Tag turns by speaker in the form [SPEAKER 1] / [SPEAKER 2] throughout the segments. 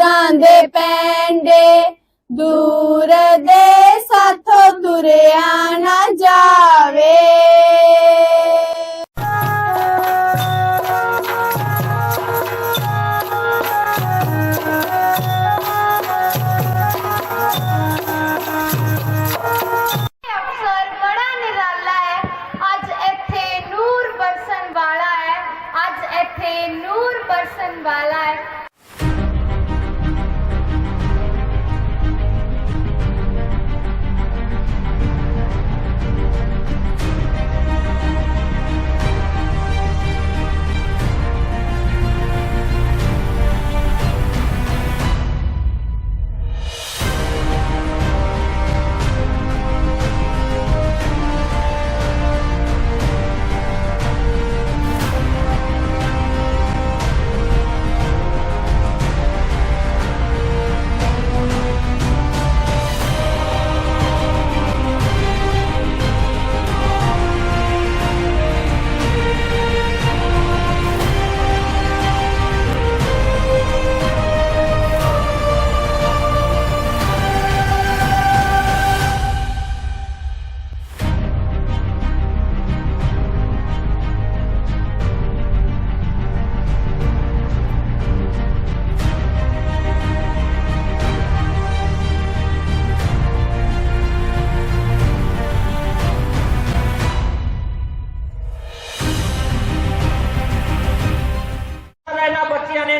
[SPEAKER 1] ਦੂਰਾਂ ਦੇ ਪੈਂਡੇ ਦੂਰ ਦੇ ਸਾਥੋਂ ਤੁਰਿਆ ਨਾ ਜਾਵੇ।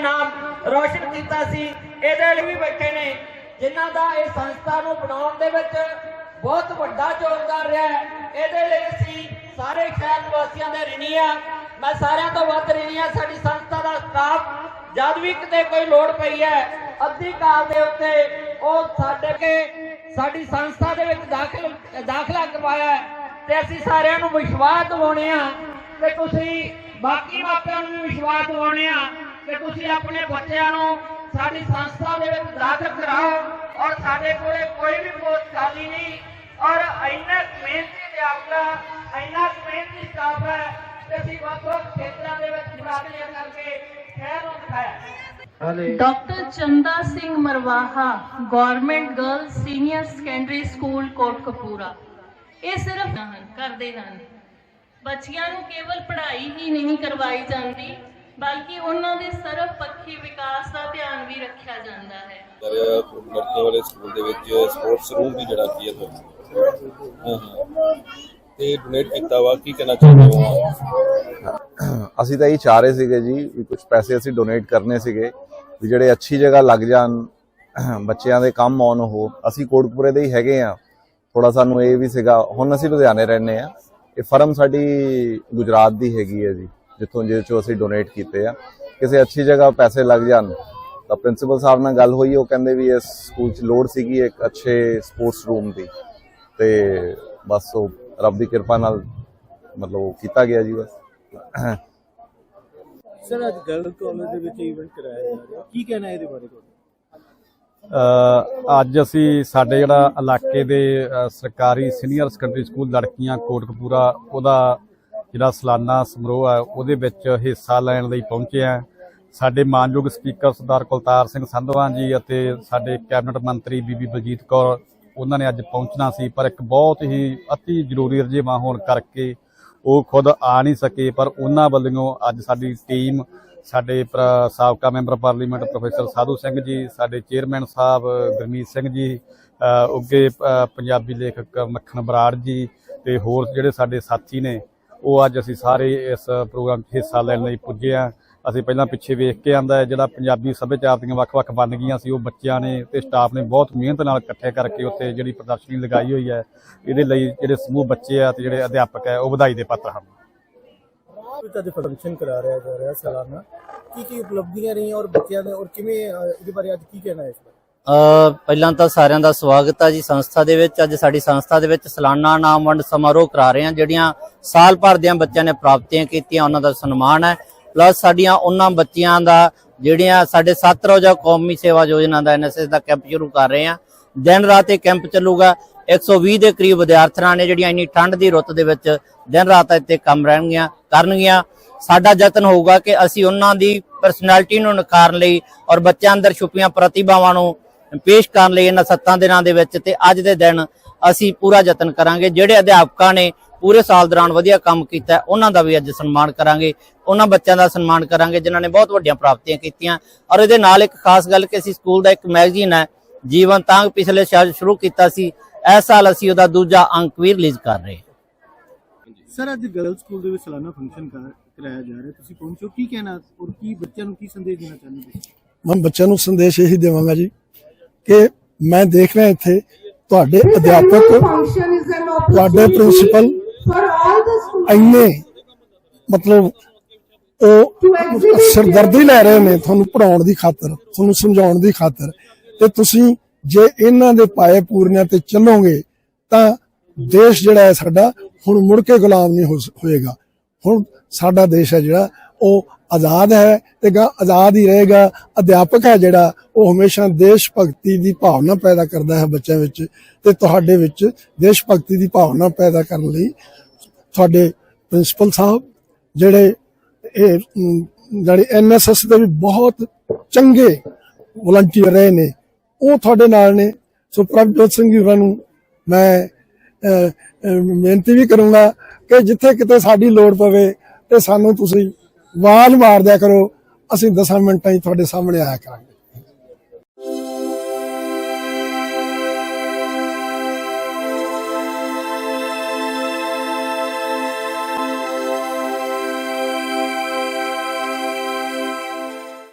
[SPEAKER 2] ਨਾਮ ਰੌਸ਼ਨ ਕੀਤਾ ਸੀ। ਇਹਦੇ ਲਈ ਵੀ ਬੈਠੇ ਨੇ। ਜਿਨ੍ਹਾਂ ਦਾ ਇਹ ਸੰਸਥਾ ਨੂੰ ਬਣਾਉਣ ਦੇ ਵਿੱਚ ਬਹੁਤ ਵੱਡਾ ਯੋਗਦਾਨ ਰਿਹਾ ਇਹਦੇ ਲਈ ਅਸੀਂ ਸਾਰੇ ਸ਼ਹਿਰ ਨਿਵਾਸੀਆਂ ਦੇ ਰਿਣੀ ਆ। ਮੈਂ ਸਾਰਿਆਂ ਤੋਂ ਵੱਧ ਰਿਣੀ ਆ। ਸਾਡੀ ਸੰਸਥਾ ਦਾ ਸਟਾਫ ਜਦ ਵੀ ਕਿਤੇ ਕੋਈ ਲੋੜ ਪਈ ਹੈ, ਅੱਧੀ ਕਾਲ ਦੇ ਉੱਤੇ ਉਹ ਸਾਡੇ ਕੇ ਸਾਡੀ ਸੰਸਥਾ ਦੇ ਵਿੱਚ ਦਾਖਲ, ਦਾਖਲਾ ਕਰਵਾਇਆ ਤੇ ਅਸੀਂ ਸਾਰਿਆਂ ਨੂੰ ਵਿਸ਼ਵਾਸ ਦਿਵਾਉਣੇ ਆ। ਤੇ ਤੁਸੀਂ ਬਾਕੀ ਮਾਪਿਆਂ ਨੂੰ ਵੀ ਵਿਸ਼ਵਾਸ ਦਿਵਾਉਣੇ ਆ। ਕਿ ਤੁਸੀਂ ਆਪਣੇ ਬੱਚਿਆਂ ਨੂੰ ਸਾਡੀ ਸੰਸਥਾ ਦੇ ਵਿੱਚ ਦਾਖਲ ਕਰਾਓ ਔਰ ਸਾਡੇ ਕੋਲੇ ਕੋਈ ਵੀ ਪੋਸਟ ਖਾਲੀ ਨਹੀਂ ਔਰ ਇੰਨਾ ਮਿਹਨਤੀ ਅਧਿਆਪਕ ਇੰਨਾ ਮਿਹਨਤੀ ਸਟਾਫ ਹੈ ਕਿ ਅਸੀਂ ਵੱਖ ਵੱਖ ਖੇਤਰਾਂ ਦੇ ਵਿੱਚ ਮੁਕਾਬਲੇ ਕਰਕੇ ਸ਼ਹਿਰ ਨੂੰ ਦਿਖਾਇਆ।
[SPEAKER 3] Doctor Chanda Singh Marwaha government girl senior secondary school Kotkapura ਇਹ ਸਿਰਫ ਹਨ ਕਰਦੇ ਹਨ। ਬੱਚਿਆਂ ਨੂੰ ਕੇਵਲ ਪੜ੍ਹਾਈ ਹੀ ਨਹੀਂ ਕਰਵਾਈ ਜਾਂਦੀ ਬਲਕਿ ਉਹਨਾਂ ਦੇ ਸਰਵ ਪੱਖੀ ਵਿਕਾਸ ਦਾ ਧਿਆਨ ਵੀ ਰੱਖਿਆ ਜਾਂਦਾ ਹੈ।
[SPEAKER 4] ਲੜਕੇ ਵਾਲੇ ਸਕੂਲ ਦੇ ਵਿੱਚ ਸਪੋਰਟਸ ਰੂਮ ਵੀ ਜਿਹੜਾ ਕੀ ਹੈ ਤੁਹਾਨੂੰ ਹਾਂ ਹਾਂ। ਤੇ ਡੋਨੇਟ ਕੀਤਾ ਵਾ ਕੀ ਕਹਿਣਾ ਚਾਹੁੰਦੇ ਹੋ?
[SPEAKER 5] ਅਸੀਂ ਤਾਂ ਇਹ ਚਾਹ ਰਹੇ ਸੀਗੇ ਜੀ ਵੀ ਕੁਝ ਪੈਸੇ ਅਸੀਂ ਡੋਨੇਟ ਕਰਨੇ ਸੀਗੇ ਵੀ ਜਿਹੜੇ ਅੱਛੀ ਜਗ੍ਹਾ ਲੱਗ ਜਾਣ ਬੱਚਿਆਂ ਦੇ ਕੰਮ ਆਉਣ ਉਹ। ਅਸੀਂ ਕੋਟਪੁਰੇ ਦੇ ਹੀ ਹੈਗੇ ਆ ਥੋੜਾ ਸਾਨੂੰ ਇਹ ਵੀ ਸੀਗਾ ਹੁਣ ਅਸੀਂ ਲੁਧਿਆਣੇ ਰਹਿੰਦੇ ਆ ਇਹ ਫਰਮ ਸਾਡੀ ਗੁਜਰਾਤ ਦੀ ਹੈਗੀ ਹੈ ਜੀ। ਜਿੱਥੋਂ ਜਿਹਦੇ ਚੋਂ ਅਸੀਂ ਡੋਨੇਟ ਕੀਤੇ ਆ। ਕਿਸੇ ਅੱਛੀ ਜਗ੍ਹਾ ਪੈਸੇ ਲੱਗ ਜਾਣ ਤਾਂ ਪ੍ਰਿੰਸੀਪਲ ਸਾਹਿਬ ਨਾਲ ਗੱਲ ਹੋਈ ਉਹ ਕਹਿੰਦੇ ਵੀ ਇਸ ਸਕੂਲ 'ਚ ਲੋੜ ਸੀਗੀ ਇੱਕ ਅੱਛੇ ਸਪੋਰਟਸ ਰੂਮ ਦੀ। ਤੇ ਬਸ ਉਹ ਰੱਬ ਦੀ ਕਿਰਪਾ ਨਾਲ ਮਤਲਬ ਉਹ ਕੀਤਾ ਗਿਆ ਜੀ ਬਸ।
[SPEAKER 6] ਸਰ ਅੱਜ ਗਰਲ ਕਾਲਜ ਦੇ ਵਿੱਚ ਇਵੈਂਟ ਕਰਾਇਆ ਜਾ ਰਿਹਾ। ਕੀ ਕਹਿਣਾ ਹੈ ਇਹਦੇ ਬਾਰੇ ਤੁਹਾਡਾ?
[SPEAKER 7] ਅ, ਅੱਜ ਅਸੀਂ ਸਾਡੇ ਜਿਹੜਾ ਇਲਾਕੇ ਦੇ ਸਰਕਾਰੀ ਸੀਨੀਅਰ ਸੈਕੰਡਰੀ ਸਕੂਲ ਲੜਕੀਆਂ ਕੋਟਕਪੂਰਾ ਉਹਦਾ ਜਿਹੜਾ ਸਾਲਾਨਾ ਸਮਾਰੋਹ ਹੈ ਉਹਦੇ ਵਿੱਚ ਹਿੱਸਾ ਲੈਣ ਲਈ ਪਹੁੰਚੇ ਆ ਸਾਡੇ ਮਾਨਯੋਗ ਸਪੀਕਰ ਸਰਦਾਰ ਕੁਲਤਾਰ ਸਿੰਘ ਸੰਧਵਾਂ ਜੀ ਅਤੇ ਸਾਡੇ ਕੈਬਨਿਟ ਮੰਤਰੀ ਬੀਬੀ ਬਲਜੀਤ ਕੌਰ ਉਹਨਾਂ ਨੇ ਅੱਜ ਪਹੁੰਚਣਾ ਸੀ ਪਰ ਇੱਕ ਬਹੁਤ ਹੀ ਅਤੀ ਜ਼ਰੂਰੀ ਰਜੇਵਾ ਹੋਣ ਕਰਕੇ ਉਹ ਖੁਦ ਆ ਨਹੀਂ ਸਕੇ। ਪਰ ਉਹਨਾਂ ਵੱਲੋਂ ਅੱਜ ਸਾਡੀ ਟੀਮ ਸਾਡੇ ਪ੍ਰ- ਸਾਬਕਾ member parliament professor Sadhu Singh ji ਸਾਡੇ ਚੇਅਰਮੈਨ ਸਾਹਿਬ ਗੁਰਮੀਤ ਸਿੰਘ ਜੀ ਅ, ਉੱਗੇ ਪੰਜਾਬੀ ਲੇਖਕ ਮੱਖਣ ਬਰਾੜ ਜੀ ਤੇ ਹੋਰ ਜਿਹੜੇ ਸਾਡੇ ਸਾਥੀ ਨੇ ਉਹ ਅੱਜ ਅਸੀਂ ਸਾਰੇ ਇਸ ਪ੍ਰੋਗਰਾਮ 'ਚ ਹਿੱਸਾ ਲੈਣ ਲਈ ਪੁੱਜੇ ਆ ਅਸੀਂ ਪਹਿਲਾਂ ਪਿੱਛੇ ਵੇਖ ਕੇ ਆਂਦਾ ਜਿਹੜਾ ਪੰਜਾਬੀ ਸੱਭਿਆਚਾਰ ਦੀਆਂ ਵੱਖ-ਵੱਖ ਵੰਨਗੀਆਂ ਸੀ, ਉਹ ਬੱਚਿਆਂ ਨੇ ਤੇ ਸਟਾਫ ਨੇ ਬਹੁਤ ਮਿਹਨਤ ਨਾਲ ਇਕੱਠੇ ਕਰਕੇ ਉੱਥੇ ਜਿਹੜੀ ਪ੍ਰਦਰਸ਼ਨੀ ਲਗਾਈ ਹੋਈ ਹੈ, ਇਹਦੇ ਲਈ ਜਿਹੜੇ ਸਮੂਹ ਬੱਚੇ ਆ ਤੇ ਜਿਹੜੇ ਅਧਿਆਪਕ ਹੈ, ਉਹ ਵਧਾਈ ਦੇ ਪਾਤਰ ਹਨ।
[SPEAKER 6] ਅੱਜ ਫੰਕਸ਼ਨ ਕਰਾ ਰਿਹਾ ਜਾ ਰਿਹਾ ਸਾਲਾਨਾ। ਕੀ ਕੀ ਉਪਲਬਧੀਆਂ ਰਹੀਆਂ ਔਰ ਬੱਚਿਆਂ ਦੇ ਔਰ ਕਿਵੇਂ ਇਹਦੇ ਬਾਰੇ ਅੱਜ ਕੀ ਕਹਿਣਾ ਹੈ
[SPEAKER 8] ਪਹਿਲਾਂ ਤਾਂ ਸਾਰਿਆਂ ਦਾ ਸਵਾਗਤ ਹੈ ਜੀ ਸੰਸਥਾ ਦੇ ਵਿੱਚ। ਅੱਜ ਸਾਡੀ ਸੰਸਥਾ ਦੇ ਵਿੱਚ ਸਾਲਾਨਾ ਨਾਮ ਵੰਡ ਸਮਾਰੋਹ ਕਰਾ ਰਹੇ ਹਾਂ, ਜਿਹੜੀਆਂ ਸਾਲ ਭਰ ਦਿਆਂ ਬੱਚਿਆਂ ਨੇ ਪ੍ਰਾਪਤੀਆਂ ਕੀਤੀਆਂ, ਉਹਨਾਂ ਦਾ ਸਨਮਾਨ ਹੈ। ਪਲੱਸ ਸਾਡੀਆਂ ਉਹਨਾਂ ਬੱਚਿਆਂ ਦਾ, ਜਿਹੜੀਆਂ ਸਾਡੇ ਸੱਤ ਰੋਜ਼ਾ ਕੌਮੀ ਸੇਵਾ ਯੋਜਨਾ ਦਾ ਐਨਐਸਐਸ ਦਾ ਕੈਂਪ ਸ਼ੁਰੂ ਕਰ ਰਹੇ ਹਾਂ। ਦਿਨ ਰਾਤ ਇਹ ਕੈਂਪ ਚੱਲੂਗਾ। 120 ਦੇ ਕਰੀਬ ਵਿਦਿਆਰਥਣਾਂ ਨੇ ਜਿਹੜੀਆਂ ਇੰਨੀ ਠੰਡ ਦੀ ਰੁੱਤ ਦੇ ਵਿੱਚ ਦਿਨ ਰਾਤ ਇੱਥੇ ਕੰਮ ਰਹਿਣਗੀਆਂ, ਕਰਨਗੀਆਂ। ਸਾਡਾ ਯਤਨ ਹੋਊਗਾ ਕਿ ਅਸੀਂ ਉਹਨਾਂ ਦੀ ਪਰਸਨੈਲਿਟੀ ਨੂੰ ਨਿਖਾਰਨ ਲਈ ਔਰ ਬੱਚਿਆਂ ਅੰਦਰ ਛੁਪੀਆਂ ਪ੍ਰਤਿਭਾਵਾਂ ਨੂੰ ਪੇਸ਼ ਕਰਨ ਲਈ ਇਹਨਾਂ ਸੱਤਾਂ ਦਿਨਾਂ ਦੇ ਵਿੱਚ ਤੇ ਅੱਜ ਦੇ ਦਿਨ ਅਸੀਂ ਪੂਰਾ ਯਤਨ ਕਰਾਂਗੇ। ਜਿਹੜੇ ਅਧਿਆਪਕਾਂ ਨੇ ਪੂਰੇ ਸਾਲ ਦੌਰਾਨ ਵਧੀਆ ਕੰਮ ਕੀਤਾ ਹੈ, ਉਹਨਾਂ ਦਾ ਵੀ ਅੱਜ ਸਨਮਾਨ ਕਰਾਂਗੇ। ਉਹਨਾਂ ਬੱਚਿਆਂ ਦਾ ਸਨਮਾਨ ਕਰਾਂਗੇ ਜਿਨ੍ਹਾਂ ਨੇ ਬਹੁਤ ਵੱਡੀਆਂ ਪ੍ਰਾਪਤੀਆਂ ਕੀਤੀਆਂ। ਔਰ ਇਹਦੇ ਨਾਲ ਇੱਕ ਖਾਸ ਗੱਲ ਕਿ ਅਸੀਂ ਸਕੂਲ ਦਾ ਇੱਕ ਮੈਗਜ਼ੀਨ ਹੈ ਜੀਵਨ ਤਾਂਗ ਪਿਛਲੇ ਸਾਲ ਸ਼ੁਰੂ ਕੀਤਾ ਸੀ। ਇਸ ਸਾਲ ਅਸੀਂ ਉਹਦਾ ਦੂਜਾ ਅੰਕ ਵੀ ਰਿਲੀਜ਼ ਕਰ ਰਹੇ ਹਾਂ।
[SPEAKER 6] ਸਰ ਅੱਜ ਗਰਲ ਸਕੂਲ ਦੇ ਵਿੱਚ ਸਾਲਾਨਾ ਫੰਕਸ਼ਨ ਕਰਾਇਆ ਜਾ ਰਿਹਾ। ਤੁਸੀਂ ਪਹੁੰਚੋ ਕੀ ਕਹਿਣਾ ਔਰ ਕੀ ਬੱਚਿਆਂ ਨੂੰ ਕੀ ਸੰਦੇਸ਼ ਦੇਣਾ ਚਾਹੁੰਦੇ ਤੁਸੀਂ
[SPEAKER 9] ਮੈਂ ਬੱਚਿਆਂ ਨੂੰ ਸੰਦੇਸ਼ ਇਹੀ ਦੇਵਾਂਗਾ ਜੀ ਕਿ ਮੈਂ ਦੇਖ ਰਿਹਾ ਇੱਥੇ ਤੁਹਾਡੇ ਅਧਿਆਪਕ, ਤੁਹਾਡੇ ਪ੍ਰਿੰਸੀਪਲ ਇੰਨੇ ਮਤਲਬ ਉਹ ਸਿਰਦਰਦੀ ਲੈ ਰਹੇ ਨੇ ਤੁਹਾਨੂੰ ਪੜਾਉਣ ਦੀ ਖਾਤਰ, ਤੁਹਾਨੂੰ ਸਮਝਾਉਣ ਦੀ ਖਾਤਰ। ਤੇ ਤੁਸੀਂ ਜੇ ਇਹਨਾਂ ਦੇ ਪਾਏ ਪੂਰਨਿਆਂ ਤੇ ਚੱਲੋਗੇ ਤਾਂ ਦੇਸ਼ ਜਿਹੜਾ ਹੈ ਸਾਡਾ ਹੁਣ ਮੁੜ ਕੇ ਗੁਲਾਮ ਨਹੀਂ ਹੋਏਗਾ। ਹੁਣ ਸਾਡਾ ਦੇਸ਼ ਹੈ ਜਿਹੜਾ ਉਹ ਆਜ਼ਾਦ ਹੈ ਤੇ ਗਾ ਆਜ਼ਾਦ ਹੀ ਰਹੇਗਾ। ਅਧਿਆਪਕ ਹੈ ਜਿਹੜਾ ਉਹ ਹਮੇਸ਼ਾ ਦੇਸ਼ ਭਗਤੀ ਦੀ ਭਾਵਨਾ ਪੈਦਾ ਕਰਦਾ ਹੈ ਬੱਚਿਆਂ ਵਿੱਚ ਤੇ ਤੁਹਾਡੇ ਵਿੱਚ ਦੇਸ਼ ਭਗਤੀ ਦੀ ਭਾਵਨਾ ਪੈਦਾ ਕਰਨ ਲਈ ਤੁਹਾਡੇ ਪ੍ਰਿੰਸੀਪਲ ਸਾਹਿਬ ਜਿਹੜੇ ਇਹ ਅਮ, ਜਿਹੜੇ ਐਨਐਸਐਸ ਦੇ ਵੀ ਬਹੁਤ ਚੰਗੇ ਵਲੰਟੀਅਰ ਰਹੇ ਨੇ ਉਹ ਤੁਹਾਡੇ ਨਾਲ ਨੇ। ਸੋ ਪ੍ਰਭਜੋਤ ਸਿੰਘ ਜੀ ਹੋਰਾਂ ਨੂੰ ਮੈਂ ਬੇਨਤੀ ਵੀ ਕਰੂੰਗਾ ਕਿ ਜਿੱਥੇ ਕਿਤੇ ਸਾਡੀ ਲੋੜ ਪਵੇ ਤੇ ਸਾਨੂੰ ਤੁਸੀਂ ਆਵਾਜ਼ ਮਾਰ ਦਿਆ ਕਰੋ ਅਸੀਂ 10 ਮਿੰਟਾਂ 'ਚ ਤੁਹਾਡੇ ਸਾਹਮਣੇ ਆਇਆ ਕਰਾਂਗੇ।